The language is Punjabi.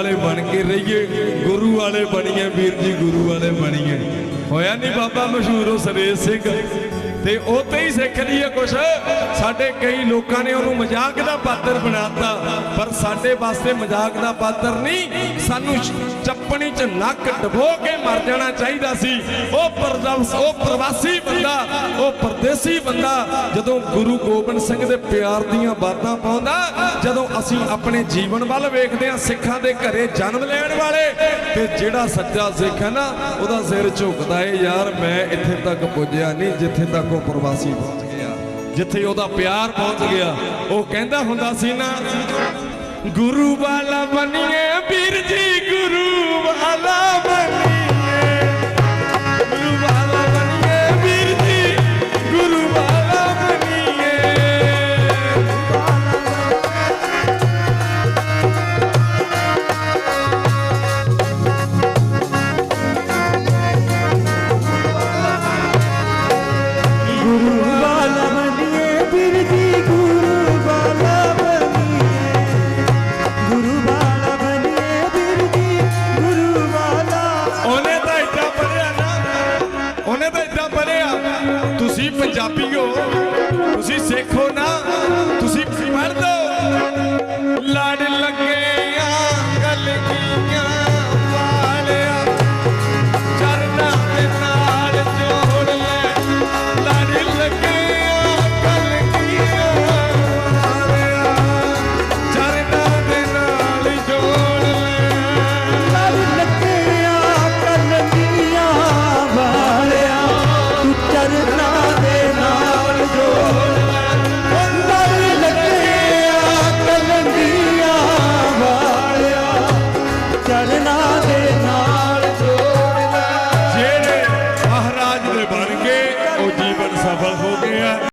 ਵਾਲੇ ਬਣ ਕੇ ਰਹੀਏ, ਗੁਰੂ ਵਾਲੇ ਬਣੀਏ, ਵੀਰ ਜੀ ਗੁਰੂ ਵਾਲੇ ਬਣੀਏ। ਹੋਇਆ ਨਹੀਂ ਬਾਬਾ ਮਸ਼ਹੂਰ ਉਹ ਸਰੇਸ਼ ਸਿੰਘ। ਤੇ ਉਹ ਤੇ ਹੀ ਸਿੱਖ ਲਈਏ ਕੁਛ। ਸਾਡੇ ਕਈ ਲੋਕਾਂ ਨੇ ਉਹਨੂੰ ਮਜ਼ਾਕ ਦਾ ਪਾਤਰ ਬਣਾਤਾ ਪਰ ਸਾਡੇ ਵਾਸਤੇ ਮਜ਼ਾਕ ਦਾ ਪਾਤਰ ਨਹੀਂ। ਸਾਨੂੰ ਚੱਪਣੀ 'ਚ ਨੱਕ ਡਬੋ ਕੇ ਮਰ ਜਾਣਾ ਚਾਹੀਦਾ ਸੀ। ਉਹ ਪਰਦਵਸ ਉਹ ਪ੍ਰਵਾਸੀ ਬੰਦਾ, ਉਹ ਪਰਦੇਸੀ ਬੰਦਾ, ਜਦੋਂ ਗੁਰੂ ਗੋਬਿੰਦ ਸਿੰਘ ਦੇ ਪਿਆਰ ਦੀਆਂ ਬਾਤਾਂ ਪਾਉਂਦਾ, ਜਦੋਂ ਅਸੀਂ ਆਪਣੇ ਜੀਵਨ ਵੱਲ ਵੇਖਦੇ ਹਾਂ, ਸਿੱਖਾਂ ਦੇ ਘਰੇ ਜਨਮ ਲੈਣ ਵਾਲੇ, ਤੇ ਜਿਹੜਾ ਸੱਚਾ ਸਿੱਖ ਹੈ ਨਾ, ਉਹਦਾ ਸਿਰ ਝੁਕਦਾ ਏ, ਯਾਰ ਮੈਂ ਇੱਥੇ ਤੱਕ ਪੁੱਜਿਆ ਨਹੀਂ, ਜਿੱਥੇ ਤੱਕ ਉਹ ਪ੍ਰਵਾਸੀ ਪਹੁੰਚ ਗਿਆ। ਜਿੱਥੇ ਉਹਦਾ ਪਿਆਰ ਪਹੁੰਚ ਗਿਆ। ਉਹ ਕਹਿੰਦਾ ਹੁੰਦਾ ਸੀ ਨਾ, ਗੁਰੂ ਵਾਲਾ ਬਣੀਏ ਵੀਰ ਜੀ, ਗੁਰੂ ਤੁਸੀਂ ਪੰਜਾਬੀ ਹੋ ਤੁਸੀਂ ਸਿੱਖੋ ਨਾ ਤੁਸੀਂ ਪੜ੍ਹ ਦੋ ਲੜ ਲੱਗੇ चरना